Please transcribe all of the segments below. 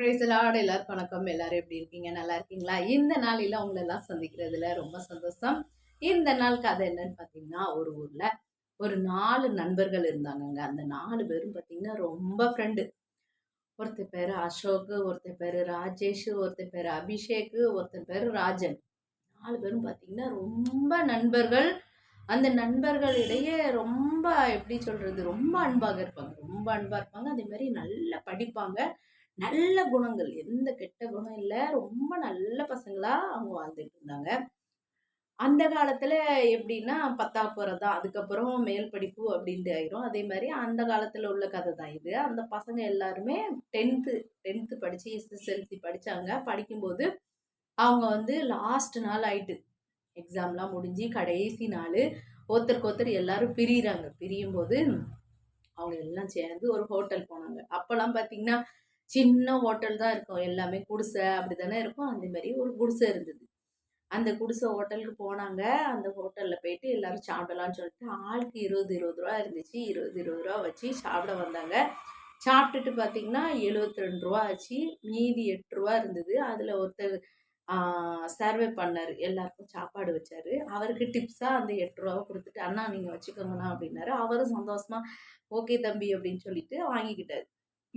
Price Lord எல்லாருக்கும் வணக்கம். எல்லாரும் எப்படி இருக்கீங்க? நல்லா இருக்கீங்களா? இந்த நாளில் உங்களை எல்லாம் சந்திக்கிறதுல ரொம்ப சந்தோஷம். இந்த நாள் கதை என்னன்னு பார்த்தீங்கன்னா ஒரு ஊர்ல ஒரு நாலு நண்பர்கள் இருந்தாங்கங்க. அந்த நாலு பேரும் பார்த்தீங்கன்னா ரொம்ப ஃப்ரெண்டு ஒருத்தர் பேர் அசோக் ஒருத்தர் பேர் ராஜேஷ் ஒருத்தர் பேர் அபிஷேக் ஒருத்தர் பேர் ராஜன். நாலு பேரும் பார்த்தீங்கன்னா ரொம்ப நண்பர்கள். அந்த நண்பர்களிடையே ரொம்ப எப்படி சொல்றது ரொம்ப அன்பாக இருப்பாங்க. ரொம்ப அன்பாக இருப்பாங்க. அதே மாதிரி நல்லா படிப்பாங்க. நல்ல குணங்கள். எந்த கெட்ட குணம் இல்லை. ரொம்ப நல்ல பசங்களா அவங்க வாழ்ந்துட்டு இருந்தாங்க. அந்த காலத்துல எப்படின்னா பத்தா போகிறது தான் அதுக்கப்புறம் மேல் படிப்பு அப்படின்ட்டு ஆயிரும். அதே மாதிரி அந்த காலத்துல உள்ள கதை தான் இது. அந்த பசங்க எல்லாருமே டென்த்து டென்த்து படிச்சு எஸ்எஸ்எல்சி படிச்சாங்க. படிக்கும்போது அவங்க வந்து லாஸ்ட் நாள் ஆயிட்டு எக்ஸாம்லாம் முடிஞ்சு கடைசி நாள் ஒருத்தருக்கு ஒருத்தர் எல்லாரும் பிரியிறாங்க. பிரியும் போது அவங்க எல்லாம் சேர்ந்து ஒரு ஹோட்டல் போனாங்க. அப்போல்லாம் பார்த்தீங்கன்னா சின்ன ஹோட்டல் தான் இருக்கும். எல்லாமே குடிசை அப்படி தானே இருக்கும். அந்த மாதிரி ஒரு குடிசை இருந்தது. அந்த குடிசை ஹோட்டலுக்கு போனாங்க. அந்த ஹோட்டலில் போயிட்டு எல்லாரும் சாப்பிடலாம்னு சொல்லிட்டு ஆளுக்கு இருபது இருபது ரூபா இருந்துச்சு. இருபது இருபது ரூபா வச்சு சாப்பிட வந்தாங்க. சாப்பிட்டுட்டு பார்த்தீங்கன்னா எழுபத்தி ரெண்டு ரூபா ஆச்சு. மீதி எட்டு ரூபா இருந்தது. அதில் ஒருத்தர் சர்வே பண்ணார். எல்லாருக்கும் சாப்பாடு வச்சார். அவருக்கு டிப்ஸாக அந்த எட்டு ரூபாவை கொடுத்துட்டு அண்ணா நீங்கள் வச்சுக்கோங்கண்ணா அப்படின்னாரு. அவரும் சந்தோஷமாக ஓகே தம்பி அப்படின்னு சொல்லிட்டு வாங்கிக்கிட்டார்.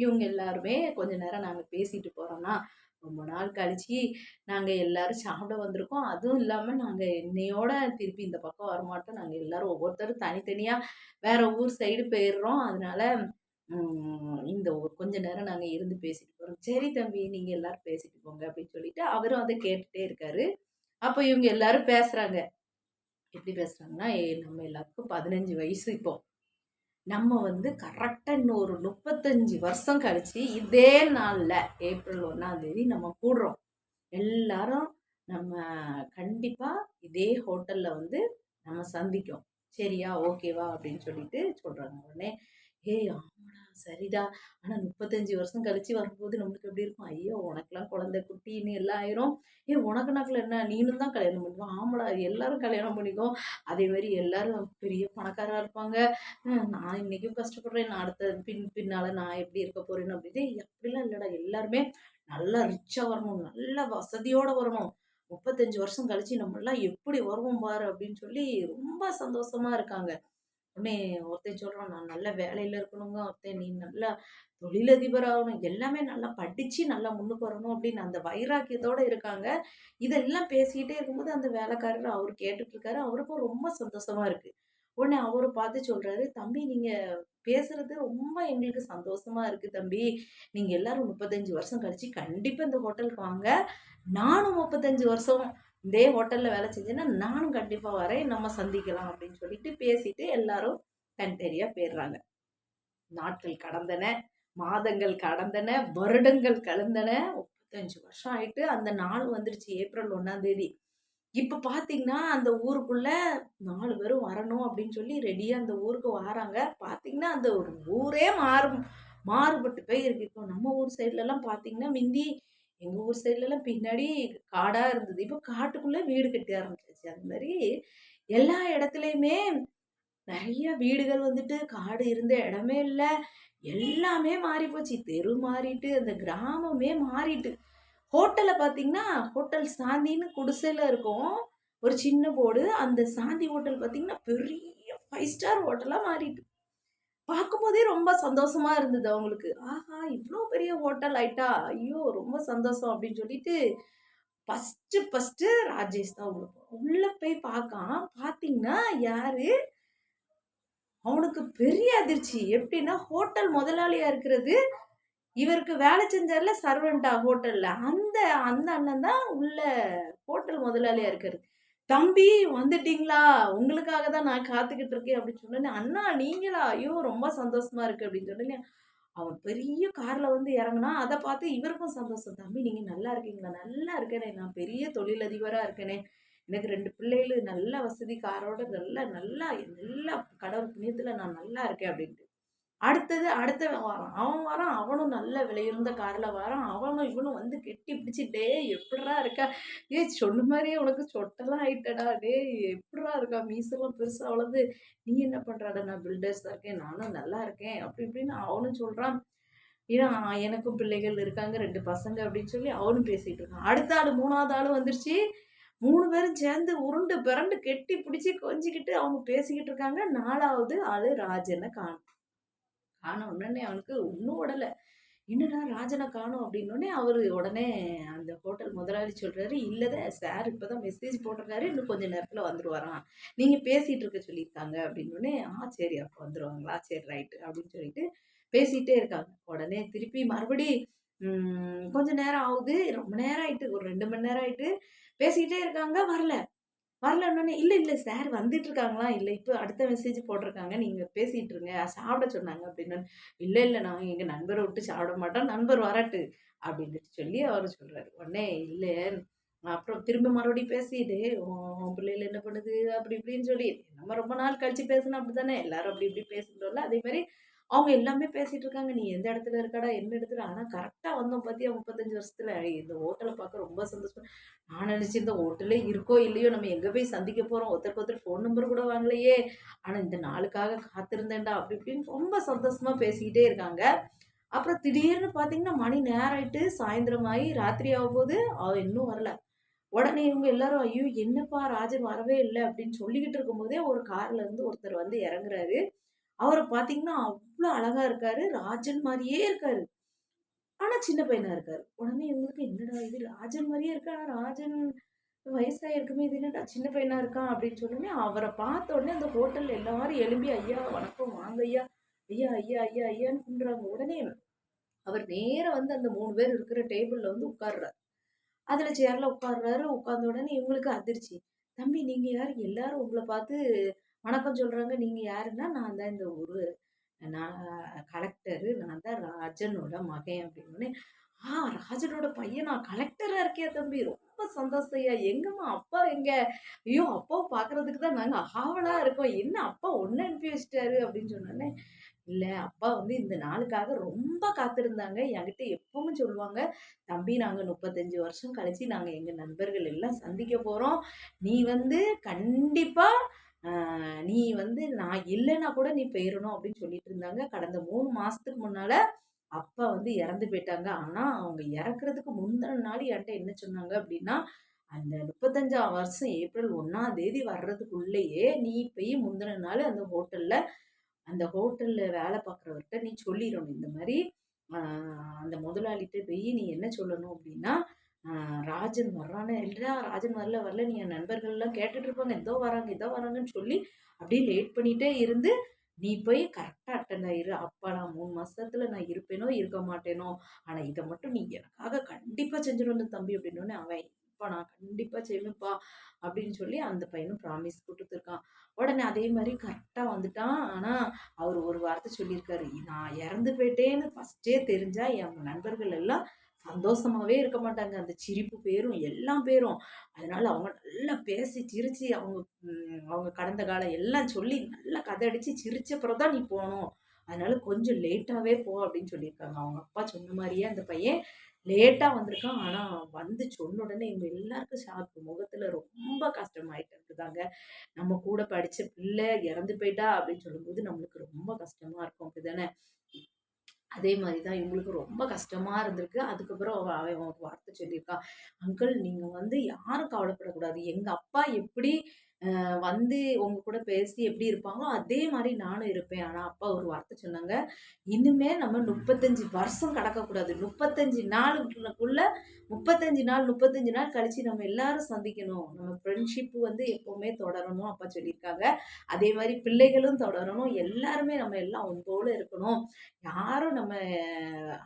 இவங்க எல்லாருமே கொஞ்ச நேரம் நாங்கள் பேசிட்டு போகிறோன்னா ரொம்ப நாள் கழிச்சு நாங்கள் எல்லாரும் சாப்பிட வந்திருக்கோம். அதுவும் இல்லாமல் நாங்கள் என்னையோட திருப்பி இந்த பக்கம் வரமாட்டோம். நாங்கள் எல்லாரும் ஒவ்வொருத்தரும் தனித்தனியாக வேற ஊர் சைடு போயிடுறோம். அதனால இந்த கொஞ்ச நேரம் நாங்கள் இருந்து பேசிட்டு போகிறோம் சரி தம்பி நீங்கள் எல்லாரும் பேசிட்டு போங்க அப்படின்னு சொல்லிட்டு அவரும் அதை கேட்டுட்டே இருக்காரு. அப்போ இவங்க எல்லாரும் பேசுகிறாங்க எப்படி பேசுகிறாங்கன்னா நம்ம எல்லாருக்கும் பதினஞ்சு வயசு இப்போ. நம்ம வந்து கரெக்டாக இன்னும் ஒரு முப்பத்தஞ்சு வருஷம் கழிச்சு இதே நாளில் ஏப்ரல் ஒன்றாந்தேதி நம்ம கூடுறோம். எல்லாரும் நம்ம கண்டிப்பாக இதே ஹோட்டலில் வந்து நம்ம சந்திக்கும். சரியா ஓகேவா அப்படின்னு சொல்லிட்டு சொல்கிறாங்க உடனே. ஏய் ஆமாடா சரிடா. ஆனால் முப்பத்தஞ்சு வருஷம் கழிச்சு வரும்போது நம்மளுக்கு எப்படி இருக்கும்? ஐயோ உனக்கெல்லாம் குழந்தை குட்டின்னு எல்லாம் ஆயிரும். ஏ உனக்கு நாக்கில் என்ன? நீனும் தான் கல்யாணம் பண்ணுவோம் ஆமாடா எல்லாரும் கல்யாணம் பண்ணிக்கோ. அதே மாதிரி எல்லாரும் பெரிய பணக்காராக இருப்பாங்க. நான் இன்றைக்கும் கஷ்டப்படுறேன். நான் அடுத்த பின் பின்னால் நான் எப்படி இருக்க போகிறேன்னு அப்படின்னு அப்படிலாம் இல்லைடா. எல்லாருமே நல்லா ரிச்சாக வரணும். நல்ல வசதியோடு வரணும். முப்பத்தஞ்சு வருஷம் கழிச்சு நம்மளாம் எப்படி வருவோம் பாரு அப்படின்னு சொல்லி ரொம்ப சந்தோஷமா இருக்காங்க. உடனே ஒருத்தன் சொல்கிறான் நான் நல்ல வேலையில் இருக்கணுங்க ஒருத்தன் நீ நல்லா தொழிலதிபர் ஆகணும் எல்லாமே நல்லா படித்து நல்லா முன்னுக்கு வரணும் அப்படின்னு அந்த வைராக்கியத்தோடு இருக்காங்க. இதெல்லாம் பேசிக்கிட்டே இருக்கும்போது அந்த வேலைக்காரர் அவர் கேட்டுட்டு இருக்காரு அவருக்கும் ரொம்ப சந்தோஷமா இருக்குது உடனே அவரை பார்த்து சொல்கிறாரு தம்பி நீங்கள் பேசுறது ரொம்ப எங்களுக்கு சந்தோஷமா இருக்குது தம்பி. நீங்கள் எல்லாரும் முப்பத்தஞ்சு வருஷம் கழிச்சு கண்டிப்பாக இந்த ஹோட்டலுக்கு வாங்க. நானும் முப்பத்தஞ்சு வருஷம் இதே ஹோட்டலில் வேலை செஞ்சேன்னா நானும் கண்டிப்பாக வரேன். நம்ம சந்திக்கலாம் அப்படின்னு சொல்லிட்டு பேசிட்டு எல்லாரும் தனித்தனியாக போயிடுறாங்க. நாட்கள் கடந்தன மாதங்கள் கடந்தன வருடங்கள் கலந்தன. முப்பத்தஞ்சு வருஷம் ஆயிட்டு அந்த நாள் வந்துருச்சு ஏப்ரல் ஒன்றாம் தேதி. இப்போ பார்த்தீங்கன்னா அந்த ஊருக்குள்ள நாலு பேரும் வரணும் அப்படின்னு சொல்லி ரெடியாக அந்த ஊருக்கு வராங்க. பார்த்தீங்கன்னா அந்த ஒரு ஊரே மாறும் மாறுபட்டு போய் இருக்கு இப்போ நம்ம ஊர் சைட்லலாம் பார்த்தீங்கன்னா மிந்தி எங்கள் ஊர் சைட்லலாம் பின்னாடி காடாக இருந்தது. இப்போ காட்டுக்குள்ளே வீடு கட்டி ஆரம்பிச்சிருச்சு அந்த மாதிரி எல்லா இடத்துலையுமே நிறைய வீடுகள் வந்துட்டு காடு இருந்த இடமே இல்லை. எல்லாமே மாறி போச்சு. தெரு மாறிட்டு அந்த கிராமமே மாறிட்டு. ஹோட்டலை பார்த்தீங்கன்னா ஹோட்டல் சாந்தின்னு குடிசையில் இருக்கும். ஒரு சின்ன போர்டு. அந்த சாந்தி ஹோட்டல் பார்த்தீங்கன்னா பெரிய ஃபைவ் ஸ்டார் ஹோட்டலாக மாறிட்டு. பார்க்கும்போதே ரொம்ப சந்தோஷமா இருந்தது அவங்களுக்கு. ஆஹா இவ்வளோ பெரிய ஹோட்டல் ஆயிட்டா? ஐயோ ரொம்ப சந்தோஷம் அப்படின்னு சொல்லிட்டு ஃபஸ்ட்டு ஃபஸ்ட்டு ராஜேஷ் தான் அவங்களுக்கு உள்ளே போய் பார்க்கான். பார்த்தீங்கன்னா யாரு? அவனுக்கு பெரிய அதிர்ச்சி. எப்படின்னா ஹோட்டல் முதலாளியா இருக்கிறது. இவருக்கு வேலை செஞ்சார்ல சர்வெண்டா ஹோட்டல்ல. அந்த அந்த அண்ணன் தான் உள்ள ஹோட்டல் முதலாளியா இருக்கிறது. தம்பி வந்துட்டீங்களா? உங்களுக்காக தான் நான் காத்துக்கிட்டு இருக்கேன் அப்படின்னு சொன்னேன் அண்ணா நீங்களா? ஐயோ ரொம்ப சந்தோஷமா இருக்கு அப்படின்னு சொன்னேன் அவன் பெரிய கார்ல வந்து இறங்குனா அதை பார்த்து இவருக்கும் சந்தோஷம். தம்பி நீங்க நல்லா இருக்கீங்களா? நல்லா இருக்கேனே. நான் பெரிய தொழிலதிபரா இருக்கேனே. எனக்கு ரெண்டு பிள்ளைகளும் நல்ல வசதி காரோட நல்லா நல்லா நல்லா கடவுள் புண்ணியத்துல நான் நல்லா இருக்கேன் அப்படின்ட்டு. அடுத்தது அடுத்த வாரம் அவன் வரான் அவனும் நல்ல விலையுறந்த காரில் வரான். அவனும் இவனும் வந்து கெட்டி பிடிச்சிட்டே எப்படா இருக்கா? ஏ சொன்ன மாதிரியே உனக்கு சொட்டெல்லாம் ஆயிட்டடா. டே எப்படா இருக்கா? மீசெல்லாம் பெருசாக வளர்ந்து நீ என்ன பண்ணுறாடா நான் பில்டர்ஸ் தான் இருக்கேன் நானும் நல்லா இருக்கேன். அப்படி இப்படின்னு அவனும் சொல்கிறான் ஏன்னா எனக்கும் பிள்ளைகள் இருக்காங்க ரெண்டு பசங்க அப்படின்னு சொல்லி அவனும் பேசிகிட்டு இருக்கான். அடுத்த ஆள் மூணாவது ஆள் வந்துருச்சு. மூணு பேரும் சேர்ந்து உருண்டு பிறண்டு கெட்டி பிடிச்சி கொஞ்சிக்கிட்டு அவங்க பேசிக்கிட்டு இருக்காங்க. நாலாவது ஆள் ராஜனை காணும். காணும். உடனே அவனுக்கு இன்னும் உடலை. என்னடா ராஜனை காணும்? அப்படின்னோடனே அவர் உடனே அந்த ஹோட்டல் முதலாளி சொல்கிறாரு இல்லைத சார் இப்போ தான் மெசேஜ் போட்டிருக்காரு. இன்னும் கொஞ்சம் நேரத்தில் வந்துடுவாராம் நீங்கள் பேசிகிட்டு இருக்க சொல்லியிருக்காங்க. அப்படின்னோடனே ஆ சரி அப்போ வந்துடுவாங்களா சரி ரைட்டு. அப்படின்னு சொல்லிட்டு பேசிகிட்டே இருக்காங்க. உடனே திருப்பி மறுபடி கொஞ்ச நேரம் ஆகுது. ரொம்ப நேரம் ஆயிட்டு ஒரு ரெண்டு மணி நேரம் ஆயிட்டு பேசிக்கிட்டே இருக்காங்க. வரல. வரலன்னொன்னே இல்லை இல்லை சார் வந்துட்டு இருக்காங்களா இல்லை இப்போ அடுத்த மெசேஜ் போட்டிருக்காங்க நீங்கள் பேசிகிட்டு இருங்க சாப்பிட சொன்னாங்க. அப்படின்னு இல்லை இல்லை நான் எங்கள் நண்பரை விட்டு சாப்பிட மாட்டோம். நண்பர் வரட்டு. அப்படின்னு சொல்லி அவர் சொல்கிறாரு உடனே இல்லை அப்புறம் திரும்ப மறுபடியும் பேசிட்டு உன் பிள்ளைகள் என்ன பண்ணுது? அப்படி இப்படின்னு சொல்லி நம்ம ரொம்ப நாள் கழிச்சு பேசணும் அப்படி தானே எல்லாரும் அப்படி இப்படி பேசுகிறோம்ல அதே மாதிரி அவங்க எல்லாமே பேசிகிட்டு இருக்காங்க. நீ எந்த இடத்துல இருக்காடா? என்ன இடத்துல? ஆனால் கரெக்டாக வந்தோம் பார்த்தியா முப்பத்தஞ்சு வருஷத்தில். இந்த ஹோட்டலை பார்க்க ரொம்ப சந்தோஷம் நான் நினச்சி இந்த ஹோட்டலே இருக்கோ இல்லையோ நம்ம எங்கே போய் சந்திக்க போகிறோம் ஒருத்தருக்கு ஒருத்தர் ஃபோன் நம்பர் கூட வாங்கலையே. ஆனால் இந்த நாளுக்காக காத்திருந்தேன்டா அப்படி இப்படின்னு ரொம்ப சந்தோஷமாக பேசிக்கிட்டே இருக்காங்க. அப்புறம் திடீர்னு பார்த்தீங்கன்னா மணி நேரம் ஆயிட்டு சாயந்தரம் ஆகி ராத்திரி ஆகும்போது அவ இன்னும் வரல. உடனே இவங்க எல்லாரும் ஐயோ என்னப்பா? ராஜன் வரவே இல்லை. அப்படின்னு சொல்லிக்கிட்டு இருக்கும்போதே ஒரு கார்லேருந்து ஒருத்தர் வந்து இறங்குறாரு. அவரை பார்த்தீங்கன்னா அவ்வளோ அழகா இருக்காரு. ராஜன் மாதிரியே இருக்காரு. ஆனா சின்ன பையனா இருக்காரு. உடனே இவங்களுக்கு என்னடா இது? ராஜன் மாதிரியே இருக்கா ஆனா ராஜன் வயசாயிருக்குமே இது என்னடா சின்ன பையனா இருக்கான் அப்படின்னு சொன்னோடனே அவரை பார்த்த உடனே அந்த ஹோட்டல்ல எல்லாரும் எழும்பி ஐயா வணக்கம் வாங்க ஐயா. ஐயா ஐயா ஐயா ஐயான்னு குண்டுறாங்க உடனே அவர் நேராக வந்து அந்த மூணு பேர் இருக்கிற டேபிளில் வந்து உட்கார்றாரு. அதில் சேரில் உட்கார்றாரு. உட்கார்ந்த உடனே இவங்களுக்கு அதிர்ச்சி. தம்பி நீங்கள் யாரு? எல்லாரும் உங்களை பார்த்து வணக்கம் சொல்கிறாங்க நீங்கள் யாருன்னா நான் தான் இந்த ஊர் நான் கலெக்டரு நான் தான் ராஜனோட மகன் அப்படின்னு ஆ ராஜனோட பையன்? நான் கலெக்டராக இருக்கேன் தம்பி. ரொம்ப சந்தோஷம் ஐயா. எங்கம்மா அப்பா எங்க? ஐயோ அப்பாவை பார்க்குறதுக்கு தான் நாங்கள் ஆவலாக இருக்கோம். என்ன அப்பா ஒன்று அனுப்பி வச்சிட்டாரு? அப்படின்னு சொன்னோன்னே இல்லை அப்பா வந்து இந்த நாளுக்காக ரொம்ப காத்திருந்தாங்க. என்கிட்ட எப்பவும் சொல்லுவாங்க தம்பி நாங்கள் முப்பத்தஞ்சு வருஷம் கழிச்சு நாங்கள் எங்கள் நண்பர்கள் எல்லாம் சந்திக்க போகிறோம் நீ வந்து கண்டிப்பாக நீ வந்து நான் இல்லைன்னா கூட நீ போயிடணும் அப்படின்னு சொல்லிட்டு இருந்தாங்க. கடந்த மூணு மாதத்துக்கு முன்னால் அப்பா வந்து இறந்து போயிட்டாங்க. ஆனால் அவங்க இறக்குறதுக்கு முந்தின நாள் என்கிட்ட என்ன சொன்னாங்க அப்படின்னா அந்த முப்பத்தஞ்சாம் வருஷம் ஏப்ரல் ஒன்றாம் தேதி வர்றதுக்குள்ளேயே நீ போய் முந்தின நாள் அந்த ஹோட்டலில் அந்த ஹோட்டலில் வேலை பார்க்குறவர்கிட்ட நீ சொல்லிடணும் இந்த மாதிரி அந்த முதலாளிகிட்ட போய் நீ என்ன சொல்லணும் அப்படின்னா ராஜன் வர்றானே. இல்லைடா ராஜன் வரல வரல நீ என் நண்பர்கள்லாம் கேட்டுட்டு இருப்பாங்க இதோ வராங்க இதோ வராங்கன்னு சொல்லி அப்படியே லேட் பண்ணிகிட்டே இருந்து நீ போய் கரெக்டாக அட்டன் ஆயிரு. அப்பா நான் மூணு மாதத்தில் நான் இருப்பேனோ இருக்க மாட்டேனோ? ஆனால் இதை மட்டும் நீ எனக்காக கண்டிப்பாக செஞ்சிடணும் தம்பி அப்படின்னோடனே அவன் இப்போ நான் கண்டிப்பாக செய்வேன்ப்பா அப்படின்னு சொல்லி அந்த பையனும் ப்ராமிஸ் கொடுத்துருக்கான். உடனே அதே மாதிரி கரெக்டாக வந்துட்டான். ஆனால் அவர் ஒரு வார்த்தை சொல்லியிருக்காரு. நான் இறந்து போயிட்டேன்னு ஃபஸ்ட்டே தெரிஞ்சால் என் நண்பர்கள் எல்லாம் சந்தோஷமாகவே இருக்க மாட்டாங்க. அந்த சிரிப்பு பேரும் எல்லாம் பேரும். அதனால் அவங்க நல்லா பேசி சிரித்து அவங்க அவங்க கடந்த காலம் எல்லாம் சொல்லி நல்லா கதை அடித்து சிரிச்சப்புறம் தான் நீ போகணும். அதனால் கொஞ்சம் லேட்டாகவே போ அப்படின்னு சொல்லியிருக்காங்க. அவங்க அப்பா சொன்ன மாதிரியே அந்த பையன் லேட்டாக வந்திருக்கான். ஆனால் வந்து சொன்ன உடனே இவங்க எல்லாருக்கும் ஷாக்கு முகத்தில் ரொம்ப கஷ்டமாயிட்டு இருக்குதாங்க. நம்ம கூட படித்த பிள்ளை இறந்து போயிட்டா அப்படின்னு சொல்லும்போது நம்மளுக்கு ரொம்ப கஷ்டமாக இருக்கும். அப்படி தானே அதே மாதிரி தான் இவங்களுக்கு ரொம்ப கஷ்டமாக இருந்திருக்கு. அதுக்கப்புறம் அவன் அவன் வார்த்தை சொல்லியிருக்கான் அங்கிள் நீங்கள் வந்து யாரும் கவலைப்படக்கூடாது. எங்கள் அப்பா எப்படி வந்து உங்க கூட பேசி எப்படி இருப்பாங்களோ அதே மாதிரி நானும் இருப்பேன். ஆனால் அப்பா ஒரு வார்த்தை சொன்னாங்க இனிமே நம்ம முப்பத்தஞ்சு வருஷம் கடக்கக்கூடாது. முப்பத்தஞ்சு நாளுக்குள்ள முப்பத்தஞ்சு நாள் முப்பத்தஞ்சு நாள் கழிச்சு நம்ம எல்லாரும் சந்திக்கணும். நம்ம ஃப்ரெண்ட்ஷிப்பு வந்து எப்போவுமே தொடரணும் அப்பா சொல்லியிருக்காங்க. அதே மாதிரி பிள்ளைகளும் தொடரணும். எல்லாருமே நம்ம எல்லாம் ஒன்போடு இருக்கணும். யாரும் நம்ம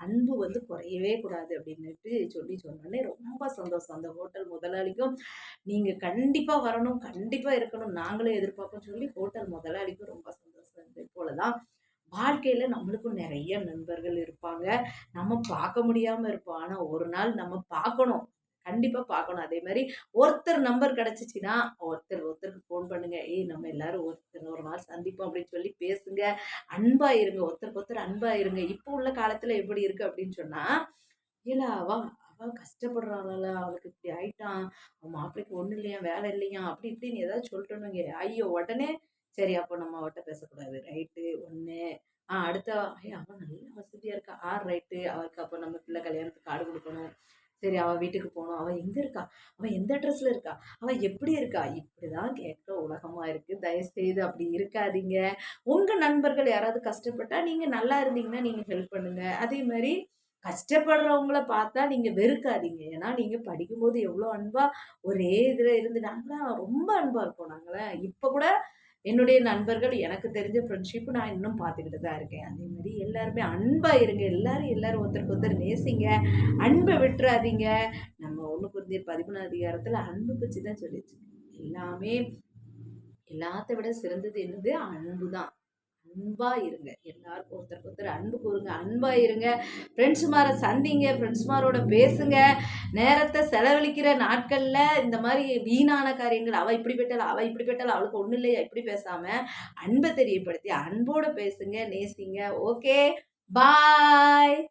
அன்பு வந்து குறையவே கூடாது அப்படின்னுட்டு சொல்லி சொன்னோன்னே ரொம்ப சந்தோஷம். அந்த ஹோட்டல் முதலாளிக்கும் நீங்கள் கண்டிப்பாக வரணும் கண்டிப்பாக இருக்கணும். நாங்களும் எதிர்பார்ப்போம் சொல்லி ஹோட்டல் முதலாளிக்கும் ரொம்ப சந்தோஷம் இதே போல தான் வாழ்க்கையில் நம்மளுக்கும் நிறைய நண்பர்கள் இருப்பாங்க. நம்ம பார்க்க முடியாமல் இருப்போம். ஆனால் ஒரு நாள் நம்ம பார்க்கணும். கண்டிப்பாக பார்க்கணும். அதே மாதிரி ஒருத்தர் நம்பர் கிடச்சிச்சின்னா ஒருத்தர் ஒருத்தருக்கு ஃபோன் பண்ணுங்கள் ஏய் நம்ம எல்லாரும் ஒருத்தர் ஒரு நாள் சந்திப்போம் அப்படின்னு சொல்லி பேசுங்க. அன்பாக இருங்க. ஒருத்தருக்கு ஒருத்தர் அன்பாக இருங்க. இப்போ உள்ள காலத்தில் எப்படி இருக்குது அப்படின்னு சொன்னால் இல்லை அவள் கஷ்டப்படுறாள் அவளுக்கு இப்படி ஆயிட்டான் அவன் மாப்பிள்ளைக்கு ஒன்றும் இல்லையா வேலை இல்லையா அப்படி இப்படின்னு ஏதாவது சொல்லிட்டோனுங்க ஐயோ உடனே சரி அப்போ நம்ம அவட்ட பேசக்கூடாது ரைட்டு ஒன்று ஆ அடுத்த ஐயா அவன் நல்ல வசதியாக இருக்கா. ஆ ரைட்டு. அவளுக்கு அப்போ நம்ம பிள்ளை கல்யாணத்துக்கு காடு கொடுக்கணும் சரி அவள் வீட்டுக்கு போகணும் அவள் எங்கே இருக்கா? அவள் எந்த ட்ரெஸ்ஸில் இருக்கா? அவள் எப்படி இருக்கா? இப்படி தான் கேட்குற உலகமாக இருக்குது தயவுசெய்து அப்படி இருக்காதீங்க. உங்கள் நண்பர்கள் யாராவது கஷ்டப்பட்டால் நீங்கள் நல்லா இருந்தீங்கன்னா, நீங்கள் ஹெல்ப் பண்ணுங்கள் அதே மாதிரி கஷ்டப்படுறவங்கள பார்த்தா நீங்கள் வெறுக்காதீங்க. ஏன்னா, நீங்கள் படிக்கும்போது எவ்வளோ அன்பாக ஒரே இதில் இருந்து நாங்களாம் ரொம்ப அன்பாக இருப்போம் நாங்களாம் இப்போ கூட என்னுடைய நண்பர்கள் எனக்கு தெரிஞ்ச ஃப்ரெண்ட்ஷிப் நான் இன்னும் பார்த்துக்கிட்டு தான் இருக்கேன். அதே எல்லாருமே அன்பாக இருங்க. எல்லாரும் எல்லாரும் ஒருத்தருக்கு ஒருத்தர் நேசிங்க. அன்பை விட்டுறாதீங்க. நம்ம 1 கொரிந்தியர் 13 அதிகாரத்தில் அன்பு பற்றி தான் சொல்லிச்சு. எல்லாமே எல்லாத்த விட சிறந்தது என்னது? அன்பு தான். அன்பா இருங்க. எல்லாருக்கும் ஒருத்தருக்கு ஒருத்தர் அன்பு கூறுங்க அன்பா இருங்க. ஃப்ரெண்ட்ஸுமாரை சந்திங்க. ஃப்ரெண்ட்ஸுமாரோட பேசுங்க. நேரத்தை செலவழிக்கிற நாட்களில் இந்த மாதிரி வீணான காரியங்கள், அவள் இப்படி பெட்டால் அவள் இப்படி இப்படிப்பட்டவள், அவளுக்கு ஒன்றும் இல்லையா? இப்படி பேசாம, அன்பை தெரியப்படுத்தி, அன்போட பேசுங்க, நேசிங்க. ஓகே. பாய்.